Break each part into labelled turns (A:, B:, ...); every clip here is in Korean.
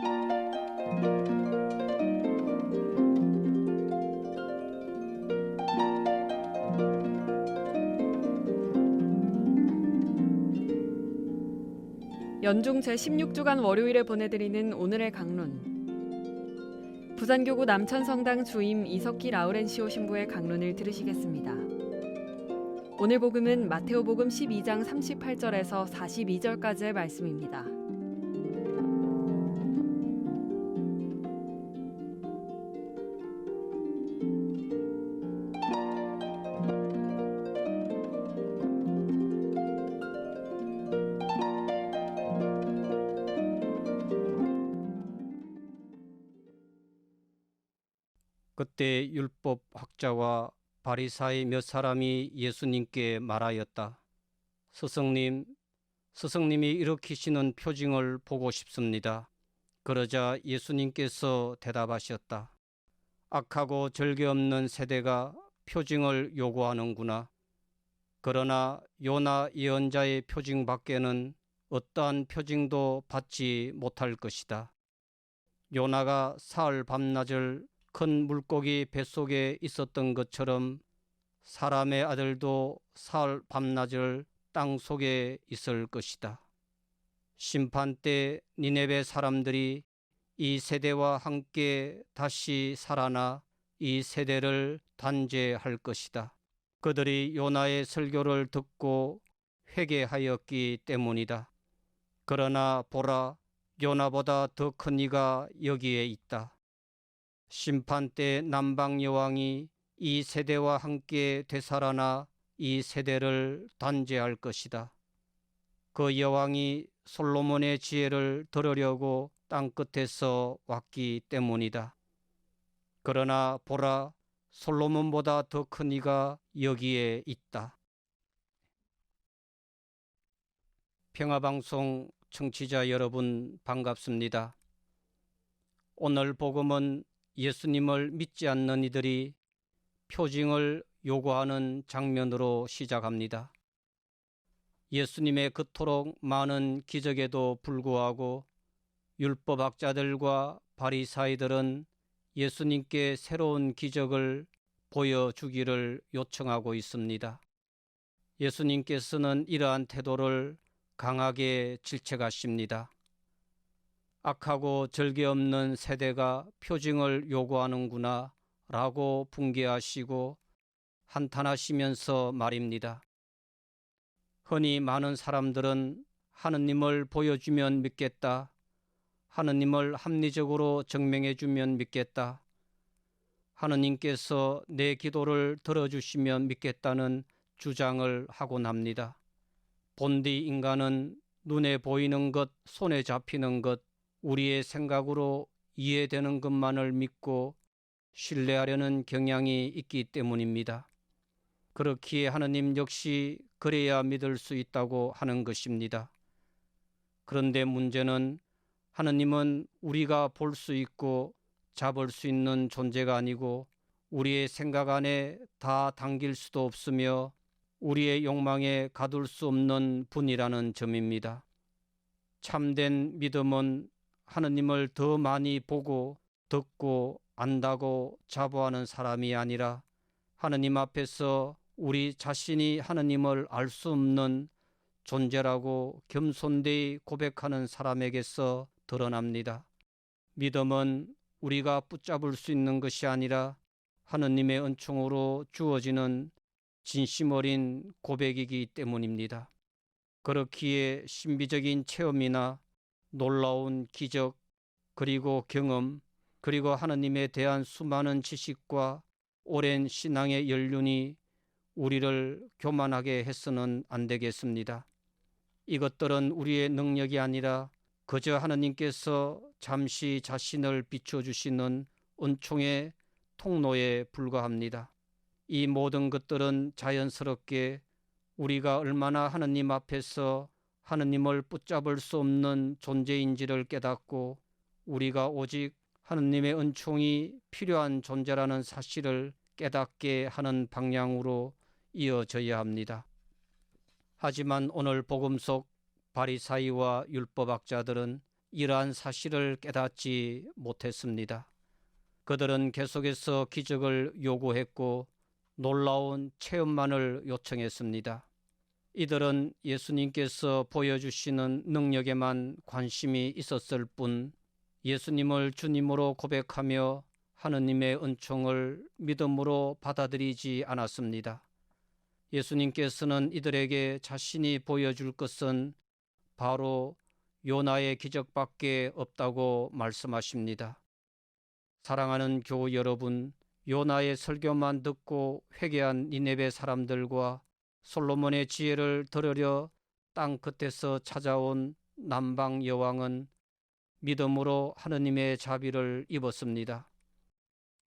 A: 연중 제16주간 월요일에 보내드리는 오늘의 강론. 부산교구 남천성당 주임 이석기 라우렌시오 신부의 강론을 들으시겠습니다. 오늘 복음은 마테오복음 12장 38절에서 42절까지의 말씀입니다.
B: 그때 율법 학자와 바리사의 몇 사람이 예수님께 말하였다. 스승님, 스승님이 일으키시는 표징을 보고 싶습니다. 그러자 예수님께서 대답하셨다. 악하고 절개 없는 세대가 표징을 요구하는구나. 그러나 요나 예언자의 표징 밖에는 어떠한 표징도 받지 못할 것이다. 요나가 사흘 밤낮을 큰 물고기 뱃속에 있었던 것처럼 사람의 아들도 사흘 밤낮을 땅 속에 있을 것이다. 심판 때 니네베 사람들이 이 세대와 함께 다시 살아나 이 세대를 단죄할 것이다. 그들이 요나의 설교를 듣고 회개하였기 때문이다. 그러나 보라, 요나보다 더 큰 이가 여기에 있다. 심판 때 남방 여왕이 이 세대와 함께 되살아나 이 세대를 단죄할 것이다. 그 여왕이 솔로몬의 지혜를 들으려고 땅 끝에서 왔기 때문이다. 그러나 보라, 솔로몬보다 더 큰 이가 여기에 있다. 평화방송 청취자 여러분 반갑습니다. 오늘 복음은 예수님을 믿지 않는 이들이 표징을 요구하는 장면으로 시작합니다. 예수님의 그토록 많은 기적에도 불구하고 율법학자들과 바리사이들은 예수님께 새로운 기적을 보여주기를 요청하고 있습니다. 예수님께서는 이러한 태도를 강하게 질책하십니다. 악하고 절개 없는 세대가 표징을 요구하는구나 라고 붕괴하시고 한탄하시면서 말입니다. 흔히 많은 사람들은 하느님을 보여주면 믿겠다. 하느님을 합리적으로 증명해주면 믿겠다. 하느님께서 내 기도를 들어주시면 믿겠다는 주장을 하곤 합니다. 본디 인간은 눈에 보이는 것, 손에 잡히는 것, 우리의 생각으로 이해되는 것만을 믿고 신뢰하려는 경향이 있기 때문입니다. 그렇기에 하느님 역시 그래야 믿을 수 있다고 하는 것입니다. 그런데 문제는 하느님은 우리가 볼 수 있고 잡을 수 있는 존재가 아니고 우리의 생각 안에 다 담길 수도 없으며 우리의 욕망에 가둘 수 없는 분이라는 점입니다. 참된 믿음은 하느님을 더 많이 보고 듣고 안다고 자부하는 사람이 아니라 하느님 앞에서 우리 자신이 하느님을 알 수 없는 존재라고 겸손되이 고백하는 사람에게서 드러납니다. 믿음은 우리가 붙잡을 수 있는 것이 아니라 하느님의 은총으로 주어지는 진심 어린 고백이기 때문입니다. 그렇기에 신비적인 체험이나 놀라운 기적, 그리고 경험, 그리고 하느님에 대한 수많은 지식과 오랜 신앙의 연륜이 우리를 교만하게 해서는 안 되겠습니다. 이것들은 우리의 능력이 아니라 그저 하느님께서 잠시 자신을 비춰주시는 은총의 통로에 불과합니다. 이 모든 것들은 자연스럽게 우리가 얼마나 하느님 앞에서 하느님을 붙잡을 수 없는 존재인지를 깨닫고 우리가 오직 하느님의 은총이 필요한 존재라는 사실을 깨닫게 하는 방향으로 이어져야 합니다. 하지만 오늘 복음 속 바리사이와 율법학자들은 이러한 사실을 깨닫지 못했습니다. 그들은 계속해서 기적을 요구했고 놀라운 체험만을 요청했습니다. 이들은 예수님께서 보여주시는 능력에만 관심이 있었을 뿐 예수님을 주님으로 고백하며 하느님의 은총을 믿음으로 받아들이지 않았습니다. 예수님께서는 이들에게 자신이 보여줄 것은 바로 요나의 기적밖에 없다고 말씀하십니다. 사랑하는 교우 여러분, 요나의 설교만 듣고 회개한 니네베 사람들과 솔로몬의 지혜를 들으려 땅 끝에서 찾아온 남방 여왕은 믿음으로 하느님의 자비를 입었습니다.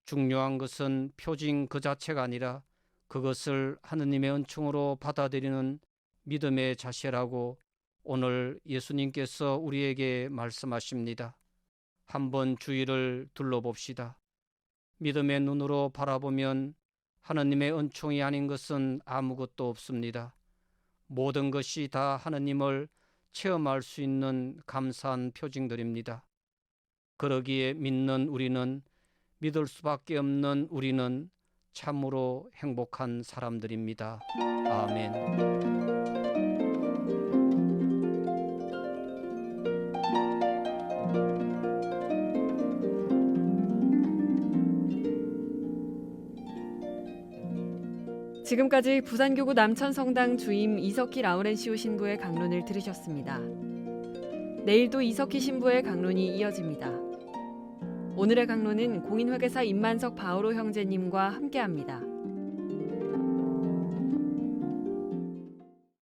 B: 중요한 것은 표징 그 자체가 아니라 그것을 하느님의 은총으로 받아들이는 믿음의 자세라고 오늘 예수님께서 우리에게 말씀하십니다. 한번 주위를 둘러봅시다. 믿음의 눈으로 바라보면 하느님의 은총이 아닌 것은 아무것도 없습니다. 모든 것이 다 하느님을 체험할 수 있는 감사한 표징들입니다. 그러기에 믿는 우리는 믿을 수밖에 없는 우리는 참으로 행복한 사람들입니다. 아멘.
A: 지금까지 부산교구 남천성당 주임 이석희 라우렌시오 신부의 강론을 들으셨습니다. 내일도 이석희 신부의 강론이 이어집니다. 오늘의 강론은 공인회계사 임만석 바오로 형제님과 함께합니다.